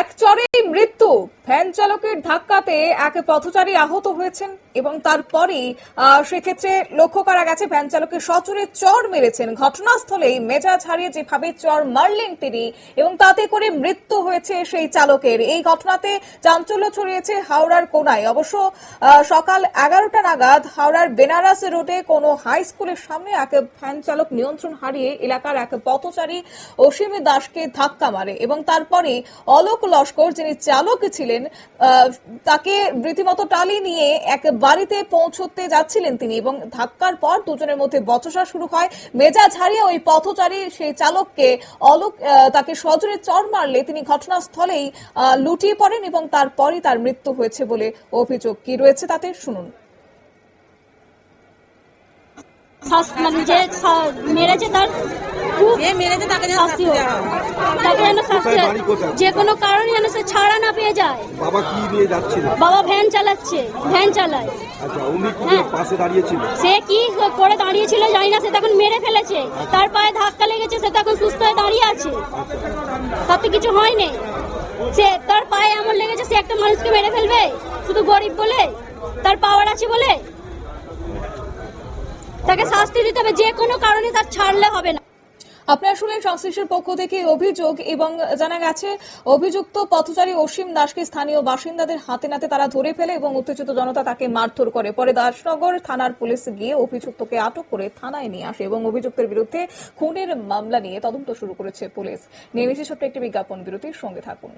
এক চরেই মৃত্যু। ভ্যান চালকের ধাক্কাতে এক পথচারী আহত হয়েছেন এবং তারপরে সেক্ষেত্রে লক্ষ্য করা গেছে ভ্যান চালকের সচরে চর মেরেছেন। ঘটনাস্থলেই মেজাজ হারিয়ে যেভাবে চর মারলেন তিনি এবং তাতে করে মৃত্যু হয়েছে সেই চালকের। এই ঘটনাতে চাঞ্চল্য ছড়িয়েছে হাওড়ার কোনায়। অবশ্য সকাল এগারোটা নাগাদ হাওড়ার বেনারস রোডে কোনো হাই স্কুলের সামনে এক ভ্যান চালক নিয়ন্ত্রণ হারিয়ে এলাকার এক পথচারী অসীম দাসকে ধাক্কা মারে এবং তারপরে অলোক লস্কর যিনি চালক ছিলেন তাকে রীতিমতো টালি নিয়ে এক বাড়িতে পৌঁছতে যাচ্ছিলেন তিনি এবং ধাক্কার পর দুজনের মধ্যে বচসা শুরু হয়। মেজাজ হারিয়ে ওই পথচারী সেই চালককে অলোক তাকে সজোরে চর মারলে তিনি ঘটনাস্থলেই লুটিয়ে পড়েন এবং তারপরই তার মৃত্যু হয়েছে বলে অভিযোগ। কি রয়েছে তাতে? শুনুন। মানে যে মেরেছে তার যে মেরেছে তাকে যেন শাস্তি হোক তাকে যেন শাস্তি কোথায় হোক। বাড়ি কোথায়? যে কোনো কারণে যেন সে ছাড়া না পেয়ে যায়। বাবা কি নিয়ে যাচ্ছিল? বাবা ভ্যান চালাচ্ছে ভ্যান চালায়। আচ্ছা উনি কি হ্যাঁ। পাশে দাঁড়িয়েছিল? সে কি করে দাঁড়িয়েছিল জানি না সে তখন মেরে ফেলেছে। তার পায়ে ধাক্কা লেগেছে সে তখন সুস্থ হয়ে দাঁড়িয়ে আছে। তাতে কিছু হয়নি সে তার পায়ে এমন লেগেছে সে একটা মানুষকে মেরে ফেলবে শুধু গরিব বলে তার পাওয়ার আছে বলে। তাকে শাস্তি দিতে হবে যে কোনো কারণে তার ছাড়লে হবে না। আপনারা শুনলেন সংশ্লিষ্টের পক্ষ থেকে অভিযোগ এবং জানা গেছে, অভিযুক্ত পথচারী অসীম দাসকে স্থানীয় বাসিন্দাদের হাতে নাতে তারা ধরে ফেলে এবং উত্তেজিত জনতা তাকে মারধর করে। পরে দাসনগর থানার পুলিশ গিয়ে অভিযুক্তকে আটক করে থানায় নিয়ে আসে এবং অভিযুক্তের বিরুদ্ধে খুনের মামলা নিয়ে তদন্ত শুরু করেছে পুলিশ। নিয়ে ছোট্ট একটি বিজ্ঞাপন, বিরতির সঙ্গে থাকুন।